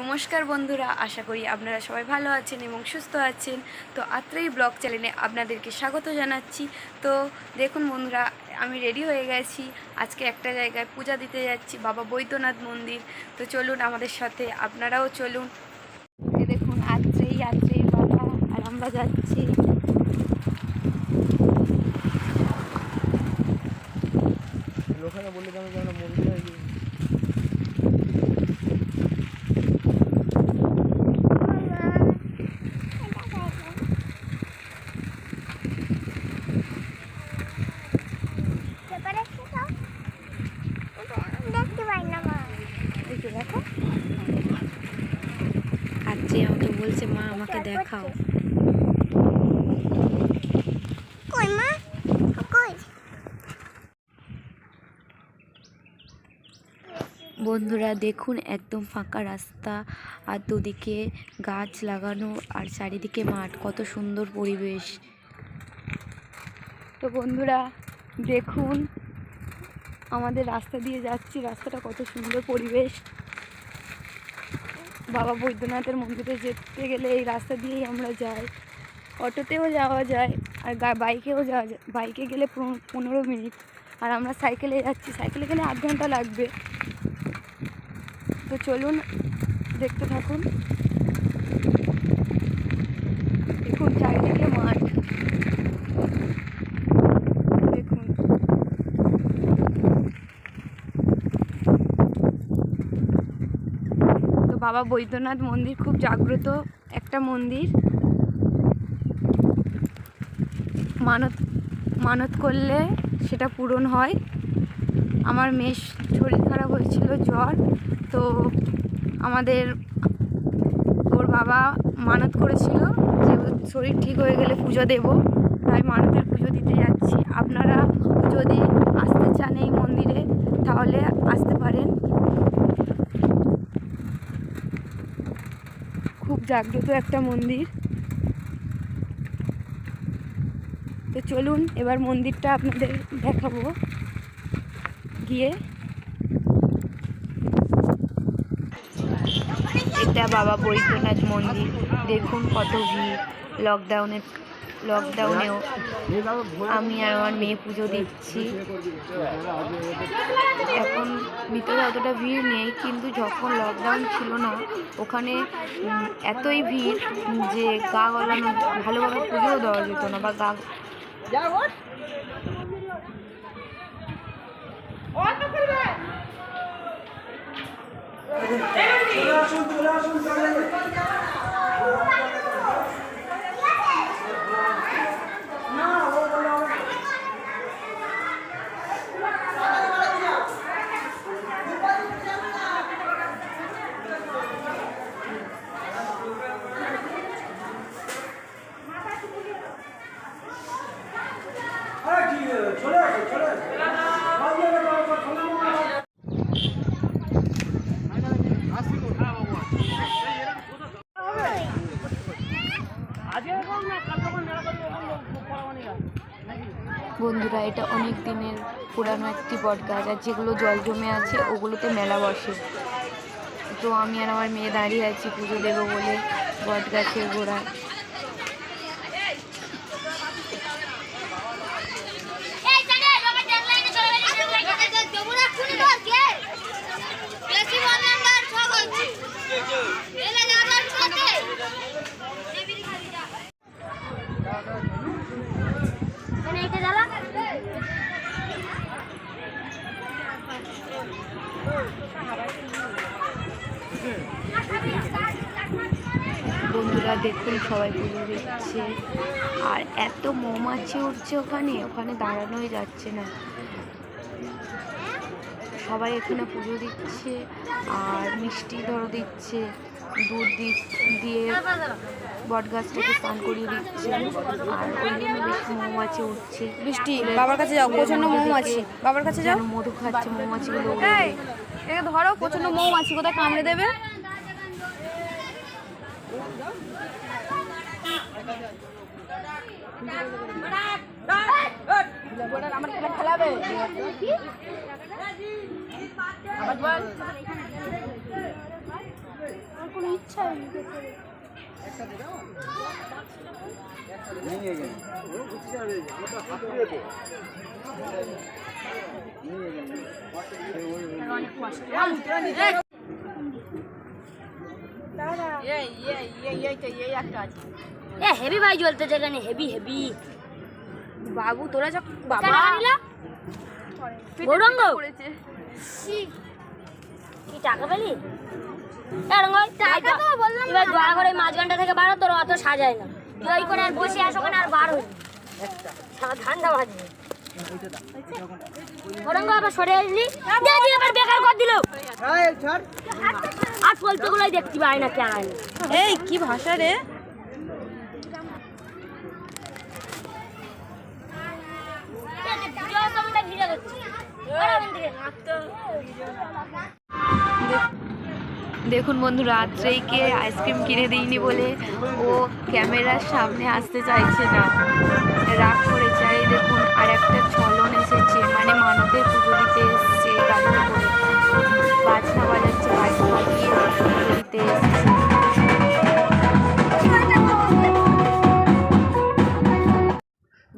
নমস্কার বন্ধুরা, আশা করি আপনারা সবাই ভালো আছেন এবং সুস্থ আছেন। তো আত্রেই ব্লগ চ্যানেলে আপনাদেরকে স্বাগত জানাচ্ছি। তো দেখুন বন্ধুরা, আমি রেডি হয়ে গেছি। আজকে একটা জায়গায় পূজা দিতে যাচ্ছি, বাবা বৈদ্যনাথ মন্দির। তো চলুন আমাদের সাথে, আপনারাও চলুন। দেখুন আত্রেই আত্রেই বাবা, আর আমরা যাচ্ছি লোকেরা বললে কেন যে আমরা মন্দিরে আছি দেখতে পাই না মা দেখো। দেখো আত্রে আমাকে বলছে মা আমাকে দেখাও। বন্ধুরা দেখুন একদম ফাঁকা রাস্তা আর দুদিকে গাছ লাগানো আর চারিদিকে মাঠ। কত সুন্দর পরিবেশ। তো বন্ধুরা দেখুন আমাদের রাস্তা দিয়ে যাচ্ছি, রাস্তাটা কত সুন্দর পরিবেশ। বাবা বৈদ্যনাথের মন্দিরে যেতে গেলে এই রাস্তা দিয়েই আমরা যাই। অটোতেও যাওয়া যায় আর বাইকেও যাওয়া যায়। বাইকে গেলে পনেরো মিনিট। আর আমরা সাইকেলে যাচ্ছি। সাইকেলে গেলে আধ ঘণ্টা লাগবে। তো চলুন, দেখতে থাকুন দেখুন চারিদিকে মাঠ দেখুন তো বাবা বৈদ্যনাথ মন্দির খুব জাগ্রত একটা মন্দির। মানত মানত করলে সেটা পূরণ হয়। আমার মেয়ের শরীর খারাপ হয়েছিল, জ্বর। তো আমাদের ওর বাবা মানত করেছিল যে, শরীর ঠিক হয়ে গেলে পুজো দেব। তাই মানতের পুজো দিতে যাচ্ছি। আপনারা যদি আসতে চান এই মন্দিরে, তাহলে আসতে পারেন খুব জাগ্রত একটা মন্দির। তো চলুন, এবার মন্দিরটা আপনাদের দেখাবো। গিয়ে। এটা বাবা বৈদ্যনাথ মন্দির। দেখুন কত ভিড়। লকডাউনের লকডাউনেও আমি আর আমার মেয়ে পুজো দিচ্ছি। এখন ভিতরে অতটা ভিড় নেই, কিন্তু যখন লকডাউন ছিল না, ওখানে এতই ভিড় যে গা গলানো, ভালোভাবে পুজোও দেওয়া যেত না বা গা এটা অনেক দিনের পুরানো একটি বট গাছ আর যেগুলো জল জমে আছে ওগুলোতে মেলা বসে। তো আমি আর আমার মেয়ে দাঁড়িয়ে আছি পুজো দেবো বলে বট গাছের গোড়ায় এই চলে বাবা দেখলাইনে চলে গেছে যমুনা খুনি ধর কে বেশি ফোন নাম্বার সব আছে এলে যাবার সাথে মানে এটা জ্বালা বন্ধুরা, দেখুন, সবাই পুজো দিচ্ছে আর এত মৌমাছি উঠছে ওখানে ওখানে দাঁড়ানোই যাচ্ছে না। সবাই এখানে পুজো দিচ্ছে, আর মিষ্টি ধরো দিচ্ছে। দুধ দি- দিয়ে বট গাছটাকে স্নান করিয়ে দিচ্ছে। আর ওই জন্য বেশি মৌমাছি উঠছে বৃষ্টি। বাবার কাছে যাও প্রচণ্ড মৌমাছি বাবার কাছে যাও। মধু খাচ্ছে মৌমাছিগুলো একে ধরো প্রচণ্ড মৌমাছি কোথায় কামড়ে দেবে? আমার খেলাবে আবার বল। এ হেভি ভাই জ্বলতেছে এখানে হেভি হেভি বাবু তোরা যখন বাবা! গৌরঙ্গ! কি টাকা পেলি? এবার দয়া করে মাঝখানটা থেকে বাড়ো তোর অত সাজায় না। তুই ওই করে আর বসে আসো ওখানে আর বার হই ঠান্ডা আবার সরে আসলি। আবার বেকার কর দিল। আর চলতে দেখতে পাই না কেন এই কি ভাষা রে? ভিডিও করছি দেখুন বন্ধু রাত্রেইকে আইসক্রিম কিনে দিইনি বলে ও ক্যামেরার সামনে আসতে চাইছে না। রাগ করে চাই দেখুন, আর একটা ছলন এসেছে মানে মানতের পুজো দিতে এসছে করে বাজনা বাজাচ্ছে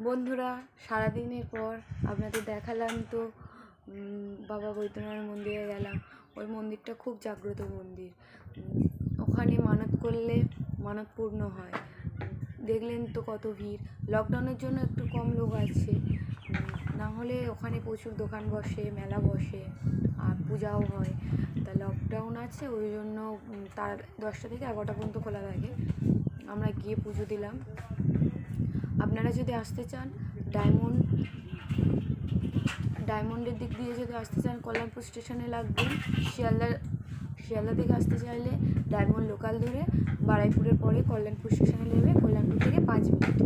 বন্ধুরা, সারাদিনের পর আপনাদের দেখালাম তো বাবা বৈদ্যনাথ মন্দিরে গেলাম। ওই মন্দিরটা খুব জাগ্রত মন্দির। ওখানে মানত করলে মানত পূর্ণ হয়। দেখলেন তো কত ভিড়। লকডাউনের জন্য একটু কম লোক আছে। না হলে ওখানে প্রচুর দোকান বসে, মেলা বসে, আর পূজাও হয়। তা লকডাউন আছে, ওই জন্য তার দশটা থেকে এগারোটা পর্যন্ত খোলা থাকে। আমরা গিয়ে পুজো দিলাম। আপনারা যদি আসতে চান, ডায়মন্ড ডায়মন্ডের দিক দিয়ে যদি আসতে চান, কল্যাণপুর স্টেশনে লাগবেন শিয়ালদা শিয়ালদা থেকে আসতে চাইলে ডায়মন্ড লোকাল ধরে বারাইপুরের পরে কল্যাণপুর স্টেশনে নেমে কল্যাণপুর থেকে পাঁচ মিনিট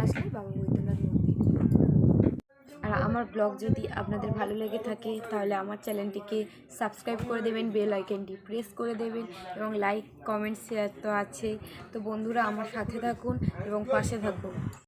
আসলে বাবা বৈদ্যনাথ মন্দির। আর আমার ব্লগ যদি আপনাদের ভালো লেগে থাকে, তাহলে আমার চ্যানেলটিকে সাবস্ক্রাইব করে দেবেন, বেল আইকনটি প্রেস করে দেবেন এবং লাইক, কমেন্ট শেয়ার তো আছেই। তো বন্ধুরা, আমার সাথে থাকুন এবং পাশে থাকুন।